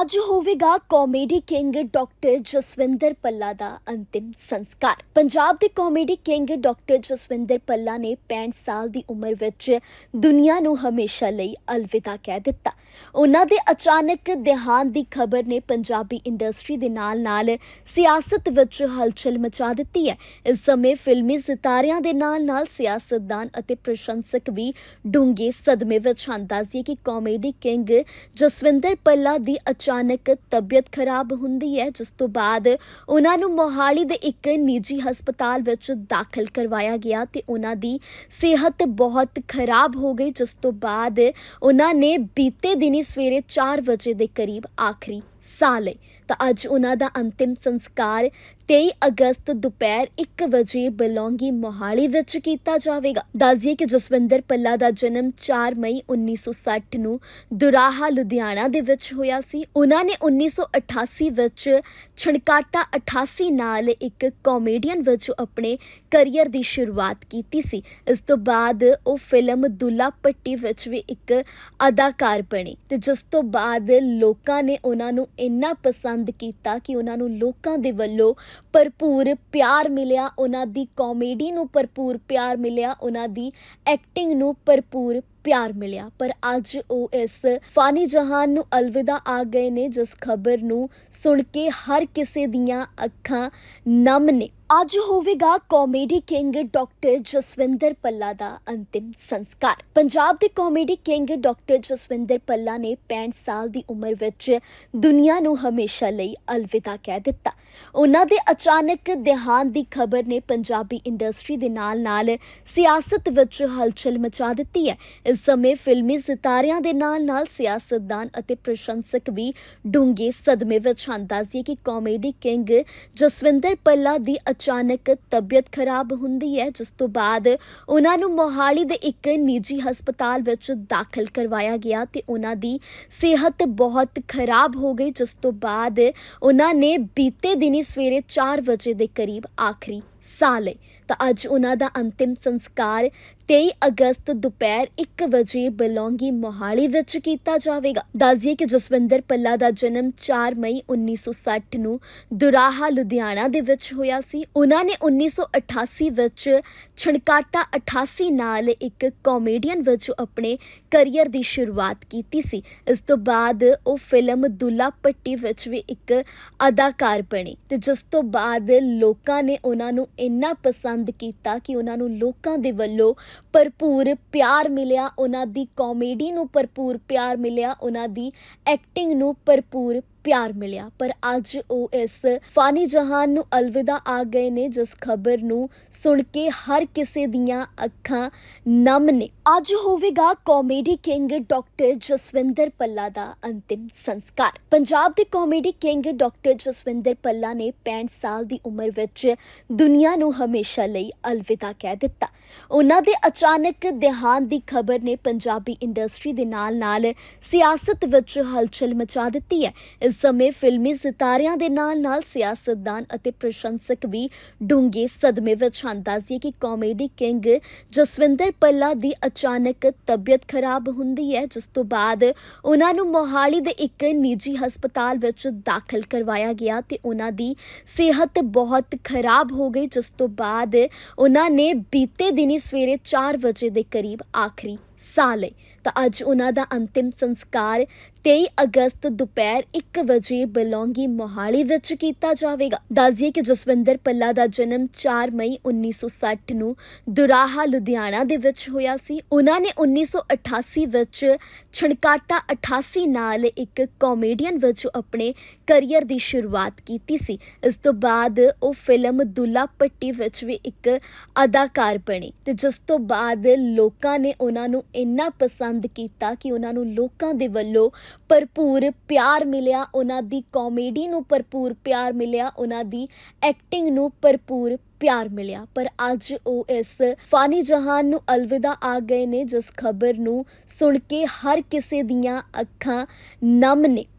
ਅੱਜ ਹੋਵੇਗਾ comedy king doctor Jaswinder ਪੱਲਾ ਦਾ ਅੰਤਿਮ ਸੰਸਕਾਰ। ਪੰਜਾਬ ਦੇ ਕਾਮੇਡੀ ਕਿੰਗ ਡਾਕਟਰ ਜਸਵਿੰਦਰ ਪੱਲਾ ਨੇ 65 ਸਾਲ ਦੀ ਉਮਰ ਵਿੱਚ ਦੁਨੀਆ ਨੂੰ ਹਮੇਸ਼ਾ ਲਈ ਅਲਵਿਦਾ ਕਹਿ ਦਿੱਤਾ। ਉਹਨਾਂ ਦੇ ਅਚਾਨਕ ਦੇਹਾਂਤ ਦੀ ਖਬਰ ਨੇ ਪੰਜਾਬੀ ਇੰਡਸਟਰੀ ਦੇ ਨਾਲ-ਨਾਲ ਸਿਆਸਤ ਵਿੱਚ ਹਲਚਲ ਮਚਾ ਦਿੱਤੀ ਹੈ। ਇਸ ਸਮੇਂ ਫਿਲਮੀ ਸਿਤਾਰਿਆਂ ਦੇ ਨਾਲ-ਨਾਲ ਸਿਆਸਤਦਾਨ ਅਤੇ ਪ੍ਰਸ਼ੰਸਕ ਵੀ ਡੂੰਘੇ ਸਦਮੇ ਵਿੱਚ ਹਨ। ਦੱਸਦੀ ਕਿ ਕਾਮੇਡੀ ਕਿੰਗ ਜਸਵਿੰਦਰ ਪੱਲਾ ਦੀ ਅਚਾਨਕ ਤਬੀਅਤ ਖਰਾਬ ਹੁੰਦੀ ਹੈ, ਜਿਸ ਤੋਂ ਬਾਅਦ ਉਹਨਾਂ ਨੂੰ ਮੋਹਾਲੀ ਦੇ ਇੱਕ ਨਿੱਜੀ ਹਸਪਤਾਲ ਵਿੱਚ ਦਾਖਲ ਕਰਵਾਇਆ ਗਿਆ ਤੇ ਉਹਨਾਂ ਦੀ ਸਿਹਤ ਬਹੁਤ ਖਰਾਬ ਹੋ ਗਈ, ਜਿਸ ਤੋਂ ਬਾਅਦ ਉਹਨਾਂ ਨੇ ਬੀਤੇ ਦਿਨੀ ਸਵੇਰੇ 4 ਵਜੇ ਦੇ ਕਰੀਬ ਆਖਰੀ ਸਾਹ ਲਈ। ਤਾਂ ਅੱਜ ਉਹਨਾਂ ਦਾ ਅੰਤਿਮ ਸੰਸਕਾਰ 23 ਅਗਸਤ ਦੁਪਹਿਰ 1 ਵਜੇ ਬਲੌਂਗੀ ਮੋਹਾਲੀ ਵਿੱਚ ਕੀਤਾ ਜਾਵੇਗਾ। ਦੱਸਦੀਏ ਕਿ ਜਸਵਿੰਦਰ ਪੱਲਾ ਦਾ ਜਨਮ 4 ਮਈ 1960 ਨੂੰ ਦੁਰਾਹਾ, ਲੁਧਿਆਣਾ ਦੇ ਵਿੱਚ ਹੋਇਆ ਸੀ। ਉਹਨਾਂ ਨੇ 1988 ਵਿੱਚ ਛਣਕਾਟਾ 88 ਨਾਲ ਇੱਕ ਕਾਮੇਡੀਅਨ ਵਜੋਂ ਆਪਣੇ ਕੈਰੀਅਰ ਦੀ ਸ਼ੁਰੂਆਤ ਕੀਤੀ ਸੀ। ਇਸ ਤੋਂ ਬਾਅਦ ਉਹ ਫਿਲਮ ਦੁੱਲਾ ਪੱਟੀ ਵਿੱਚ ਵੀ ਇੱਕ ਅਦਾਕਾਰ ਬਣੇ ਤੇ ਜਿਸ ਤੋਂ ਬਾਅਦ ਲੋਕਾਂ ਨੇ ਉਹਨਾਂ ਨੂੰ ਇੰਨਾ ਪਸੰਦ ਕੀਤਾ ਕਿ ਉਹਨਾਂ ਨੂੰ ਲੋਕਾਂ ਦੇ ਵੱਲੋਂ ਭਰਪੂਰ ਪਿਆਰ ਮਿਲਿਆ, ਉਹਨਾਂ ਦੀ ਕਾਮੇਡੀ ਨੂੰ ਭਰਪੂਰ ਪਿਆਰ ਮਿਲਿਆ, ਉਹਨਾਂ ਦੀ ਐਕਟਿੰਗ ਨੂੰ ਭਰਪੂਰ ਪਿਆਰ ਮਿਲਿਆ। ਪਰ ਅੱਜ ਉਹ ਇਸ ਫਾਨੀ ਜਹਾਨ ਨੂੰ ਅਲਵਿਦਾ ਆ ਗਏ ਨੇ, ਜਿਸ ਖਬਰ ਨੂੰ ਸੁਣ ਕੇ ਹਰ ਕਿਸੇ ਦੀਆਂ ਅੱਖਾਂ ਨਮ ਨੇ। ਅੱਜ ਹੋਵੇਗਾ ਕਾਮੇਡੀ ਕਿੰਗ ਡਾਕਟਰ ਜਸਵਿੰਦਰ ਪੱਲਾ ਦਾ ਅੰਤਿਮ ਸੰਸਕਾਰ। ਪੰਜਾਬ ਦੇ ਕਾਮੇਡੀ ਕਿੰਗ ਡਾਕਟਰ ਜਸਵਿੰਦਰ ਪੱਲਾ ਨੇ 65 ਸਾਲ ਦੀ ਉਮਰ ਵਿੱਚ ਦੁਨੀਆ ਨੂੰ ਹਮੇਸ਼ਾ ਲਈ ਅਲਵਿਦਾ ਕਹਿ ਦਿੱਤਾ। ਉਹਨਾਂ ਦੇ ਅਚਾਨਕ ਦੇਹਾਂਤ ਦੀ ਖਬਰ ਨੇ ਪੰਜਾਬੀ ਇੰਡਸਟਰੀ ਦੇ ਨਾਲ-ਨਾਲ ਸਿਆਸਤ ਵਿੱਚ ਹਲਚਲ ਮਚਾ ਦਿੱਤੀ ਹੈ। ਇਸ ਸਮੇਂ ਫਿਲਮੀ ਸਿਤਾਰਿਆਂ ਦੇ ਨਾਲ-ਨਾਲ ਸਿਆਸਤਦਾਨ ਅਤੇ ਪ੍ਰਸ਼ੰਸਕ ਵੀ ਡੂੰਘੇ ਸਦਮੇ ਵਿੱਚ ਹਨ। ਦੱਸਦੀ ਕਿ ਕਾਮੇਡੀ ਕਿੰਗ ਜਸਵਿੰਦਰ ਪੱਲਾ ਦੀ ਅਚਾਨਕ ਤਬੀਅਤ ਖਰਾਬ ਹੁੰਦੀ ਹੈ, ਜਿਸ ਤੋਂ ਬਾਅਦ ਉਹਨਾਂ ਨੂੰ ਮੋਹਾਲੀ ਦੇ ਇੱਕ ਨਿੱਜੀ ਹਸਪਤਾਲ ਵਿੱਚ ਦਾਖਲ ਕਰਵਾਇਆ ਗਿਆ ਤੇ ਉਹਨਾਂ ਦੀ ਸਿਹਤ ਬਹੁਤ ਖਰਾਬ ਹੋ ਗਈ, ਜਿਸ ਤੋਂ ਬਾਅਦ ਉਹਨਾਂ ਨੇ ਬੀਤੇ ਦਿਨੀ ਸਵੇਰੇ 4 ਵਜੇ ਦੇ ਕਰੀਬ ਆਖਰੀ ਸਾਹ ਲਏ ਤਾਂ ਅੱਜ ਉਹਨਾਂ ਦਾ ਅੰਤਿਮ ਸੰਸਕਾਰ 23 ਅਗਸਤ ਦੁਪਹਿਰ 1 ਵਜੇ ਬਲੌਂਗੀ ਮੋਹਾਲੀ ਵਿੱਚ ਕੀਤਾ ਜਾਵੇਗਾ। ਦੱਸਦੀਏ ਕਿ ਜਸਵਿੰਦਰ ਪੱਲਾ ਦਾ ਜਨਮ 4 ਮਈ 1960 ਨੂੰ ਦੁਰਾਹਾ, ਲੁਧਿਆਣਾ ਦੇ ਵਿੱਚ ਹੋਇਆ ਸੀ। ਉਹਨਾਂ ਨੇ 1988 ਵਿੱਚ ਛਣਕਾਟਾ 88 ਨਾਲ ਇੱਕ ਕਾਮੇਡੀਅਨ ਵਜੋਂ ਆਪਣੇ ਕੈਰੀਅਰ ਦੀ ਸ਼ੁਰੂਆਤ ਕੀਤੀ ਸੀ। ਇਸ ਤੋਂ ਬਾਅਦ ਉਹ ਫਿਲਮ ਦੁੱਲਾ ਪੱਟੀ ਵਿੱਚ ਵੀ ਇੱਕ ਅਦਾਕਾਰ ਬਣੇ। ਤੇ ਜਿਸ ਤੋਂ ਬਾਅਦ ਲੋਕਾਂ ਨੇ ਉਹਨਾਂ ਨੂੰ ਇੰਨਾ ਪਸੰਦ ਕੀਤਾ ਕਿ ਉਹਨਾਂ ਨੂੰ ਲੋਕਾਂ ਦੇ ਵੱਲੋਂ ਭਰਪੂਰ ਪਿਆਰ ਮਿਲਿਆ, ਉਹਨਾਂ ਦੀ ਕਾਮੇਡੀ ਨੂੰ ਭਰਪੂਰ ਪਿਆਰ ਮਿਲਿਆ, ਉਹਨਾਂ ਦੀ ਐਕਟਿੰਗ ਨੂੰ ਭਰਪੂਰ ਪਿਆਰ ਮਿਲਿਆ। ਪਰ ਅੱਜ ਉਹ ਇਸ ਫਾਨੀ ਜਹਾਨ ਨੂੰ ਅਲਵਿਦਾ ਆ ਗਏ ਨੇ, ਜਿਸ ਖਬਰ ਨੂੰ ਸੁਣ ਕੇ ਹਰ ਕਿਸੇ ਦੀਆਂ ਅੱਖਾਂ ਨਮ ਨੇ। ਅੱਜ ਹੋਵੇਗਾ ਕਾਮੇਡੀ ਕਿੰਗ ਡਾਕਟਰ ਜਸਵਿੰਦਰ ਪੱਲਾ ਦਾ ਅੰਤਿਮ ਸੰਸਕਾਰ। ਪੰਜਾਬ ਦੇ ਕਾਮੇਡੀ ਕਿੰਗ ਡਾਕਟਰ ਜਸਵਿੰਦਰ ਪੱਲਾ ਨੇ 65 ਸਾਲ ਦੀ ਉਮਰ ਵਿੱਚ ਦੁਨੀਆ ਨੂੰ ਹਮੇਸ਼ਾ ਲਈ ਅਲਵਿਦਾ ਕਹਿ ਦਿੱਤਾ। ਉਹਨਾਂ ਦੇ ਅਚਾਨਕ ਦੇਹਾਂਤ ਦੀ ਖਬਰ ਨੇ ਪੰਜਾਬੀ ਇੰਡਸਟਰੀ ਦੇ ਨਾਲ-ਨਾਲ ਸਿਆਸਤ ਵਿੱਚ ਹਲਚਲ ਮਚਾ ਦਿੱਤੀ ਹੈ। ਇਸ ਸਮੇਂ ਫਿਲਮੀ ਸਿਤਾਰਿਆਂ ਦੇ ਨਾਲ-ਨਾਲ ਸਿਆਸਤਦਾਨ ਅਤੇ ਪ੍ਰਸ਼ੰਸਕ ਵੀ ਡੂੰਘੇ ਸਦਮੇ ਵਿੱਚ ਹਨ। ਦੱਸਦੀਏ ਕਿ ਕਾਮੇਡੀ ਕਿੰਗ ਜਸਵਿੰਦਰ ਪੱਲਾ ਦੀ ਅਚਾਨਕ ਤਬੀਅਤ ਖਰਾਬ ਹੁੰਦੀ ਹੈ, ਜਿਸ ਤੋਂ ਬਾਅਦ ਉਹਨਾਂ ਨੂੰ ਮੋਹਾਲੀ ਦੇ ਇੱਕ ਨਿੱਜੀ ਹਸਪਤਾਲ ਵਿੱਚ ਦਾਖਲ ਕਰਵਾਇਆ ਗਿਆ ਤੇ ਉਹਨਾਂ ਦੀ ਸਿਹਤ ਬਹੁਤ ਖਰਾਬ ਹੋ ਗਈ, ਜਿਸ ਤੋਂ ਬਾਅਦ ਉਹਨਾਂ ਨੇ ਬੀਤੇ ਦਿਨੀ ਸਵੇਰੇ 4 ਵਜੇ ਦੇ ਕਰੀਬ ਆਖਰੀ ਸਾਹ ਲਈ। ਤਾਂ ਅੱਜ ਉਹਨਾਂ ਦਾ ਅੰਤਿਮ ਸੰਸਕਾਰ 23 ਅਗਸਤ ਦੁਪਹਿਰ 1 ਵਜੇ ਬਲੌਂਗੀ ਮੋਹਾਲੀ ਵਿੱਚ ਕੀਤਾ ਜਾਵੇਗਾ। ਦੱਸਦੀਏ ਕਿ ਜਸਵਿੰਦਰ ਪੱਲਾ ਦਾ ਜਨਮ 4 ਮਈ 1960 ਨੂੰ ਦੁਰਾਹਾ, ਲੁਧਿਆਣਾ ਦੇ ਵਿੱਚ ਹੋਇਆ ਸੀ। ਉਹਨਾਂ ਨੇ 1988 ਵਿੱਚ ਛਣਕਾਟਾ 88 ਨਾਲ ਇੱਕ ਕਾਮੇਡੀਅਨ ਵਜੋਂ ਆਪਣੇ ਕੈਰੀਅਰ ਦੀ ਸ਼ੁਰੂਆਤ ਕੀਤੀ ਸੀ। ਇਸ ਤੋਂ ਬਾਅਦ ਉਹ ਫਿਲਮ ਦੁੱਲਾ ਪੱਟੀ ਵਿੱਚ ਵੀ ਇੱਕ ਅਦਾਕਾਰ ਬਣੇ ਤੇ ਜਿਸ ਤੋਂ ਬਾਅਦ ਲੋਕਾਂ ਨੇ ਉਹਨਾਂ ਨੂੰ ਇੰਨਾ ਪਸੰਦ ਪਸੰਦ ਕੀਤਾ ਕਿ ਉਹਨਾਂ ਨੂੰ ਲੋਕਾਂ ਦੇ ਵੱਲੋਂ ਭਰਪੂਰ ਪਿਆਰ ਮਿਲਿਆ, ਉਹਨਾਂ ਦੀ ਕਾਮੇਡੀ ਨੂੰ ਭਰਪੂਰ ਪਿਆਰ ਮਿਲਿਆ, ਉਹਨਾਂ ਦੀ ਐਕਟਿੰਗ ਨੂੰ ਭਰਪੂਰ ਪਿਆਰ ਮਿਲਿਆ। ਪਰ ਅੱਜ ਉਹ ਇਸ ਫਾਨੀ ਜਹਾਨ ਨੂੰ ਅਲਵਿਦਾ ਆ ਗਏ ਨੇ, ਜਿਸ ਖਬਰ ਨੂੰ ਸੁਣ ਕੇ ਹਰ ਕਿਸੇ ਦੀਆਂ ਅੱਖਾਂ ਨਮ ਨੇ।